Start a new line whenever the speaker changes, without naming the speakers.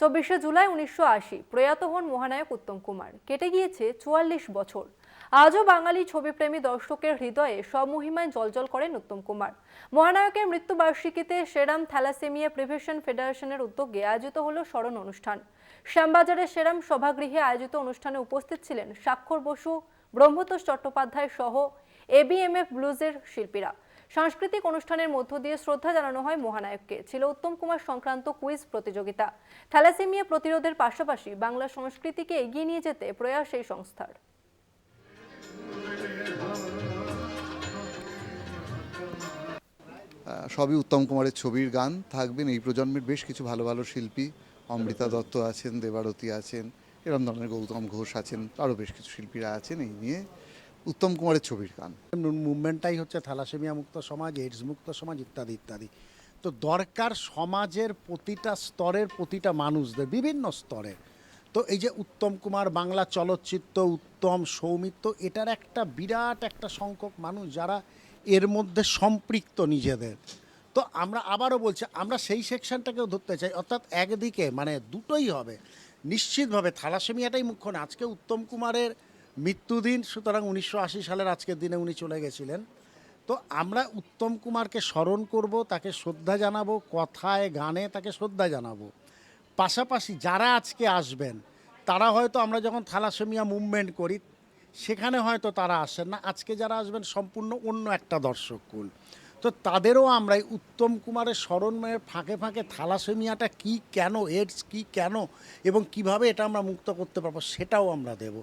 চব্বিশে জুলাই উনিশশো আশি, প্রয়াত হন মহানায়ক উত্তম কুমার। কেটে গিয়েছে চুয়াল্লিশ বছর। আজও বাঙালি ছবিপ্রেমী দর্শকের হৃদয়ে স্বমহিমায় জলজল করেন উত্তম কুমার। মহানায়কের মৃত্যুবার্ষিকীতে সেরাম থ্যালাসেমিয়া প্রিভেশন ফেডারেশনের উদ্যোগে আয়োজিত হলো স্মরণ অনুষ্ঠান। শ্যামবাজারের সেরাম সভাগৃহে আয়োজিত অনুষ্ঠানে উপস্থিত ছিলেন স্বাক্ষর বসু, ব্রহ্মতোষ চট্টোপাধ্যায় সহ এবিএমএফ ব্লুজের শিল্পীরা। সাংস্কৃতিক অনুষ্ঠানের মধ্য দিয়ে শ্রদ্ধা জানানো হয় মহানায়ককে। ছিল উত্তম কুমার সংক্রান্ত কুইজ প্রতিযোগিতা। থ্যালাসেমিয়া প্রতিরোধের পাশাপাশি বাংলা সংস্কৃতিকে এগিয়ে নিয়ে যেতে প্রয়াস এই সংস্থার।
সবই উত্তম কুমারের ছবির গান থাকবেন। এই প্রজন্মের বেশ কিছু ভালো ভালো শিল্পী অমৃতা দত্ত আছেন, দেবারতী আছেন, এরম ধরনের গৌতম ঘোষ আছেন আরও বেশ কিছু শিল্পীরা আছেন। এই নিয়ে উত্তম কুমারের ছবির গান।
মুভমেন্টটাই হচ্ছে থ্যালাসেমিয়া মুক্ত সমাজ, এইডস মুক্ত সমাজ ইত্যাদি ইত্যাদি। তো দরকার সমাজের প্রতিটা স্তরের প্রতিটা মানুষদের, বিভিন্ন স্তরে। তো এই যে উত্তম কুমার, বাংলা চলচ্চিত্র, উত্তম সৌমিত্র, এটার একটা বিরাট একটা সংখ্যক মানুষ যারা এর মধ্যে সম্পৃক্ত নিজেদের। তো আমরা আবারও বলছি, আমরা সেই সেকশনটাকেও ধরতে চাই, অর্থাৎ একদিকে মানে দুটোই হবে। নিশ্চিতভাবে থালাসেমিয়াটাই মুখ্য না, আজকে উত্তম কুমারের মৃত্যুদিন, সুতরাং উনিশশো আশি সালের আজকের দিনে উনি চলে গেছিলেন। তো আমরা উত্তম কুমারকে স্মরণ করব, তাকে শ্রদ্ধা জানাব, কথায়, গানে তাকে শ্রদ্ধা জানাব। পাশাপাশি যারা আজকে আসবেন, তারা হয়তো আমরা যখন থ্যালাসেমিয়া মুভমেন্ট করি, সেখানে হয়তো তারা আসেন না। আজকে যারা আসবেন, সম্পূর্ণ অন্য একটা দর্শক কুল। তো তাদেরও আমরা এই উত্তম কুমারের স্মরণের ফাঁকে ফাঁকে থ্যালাসেমিয়াটা কি কেন, এডস কি কেন, এবং কীভাবে এটা আমরা মুক্ত করতে পারব, সেটাও আমরা দেব।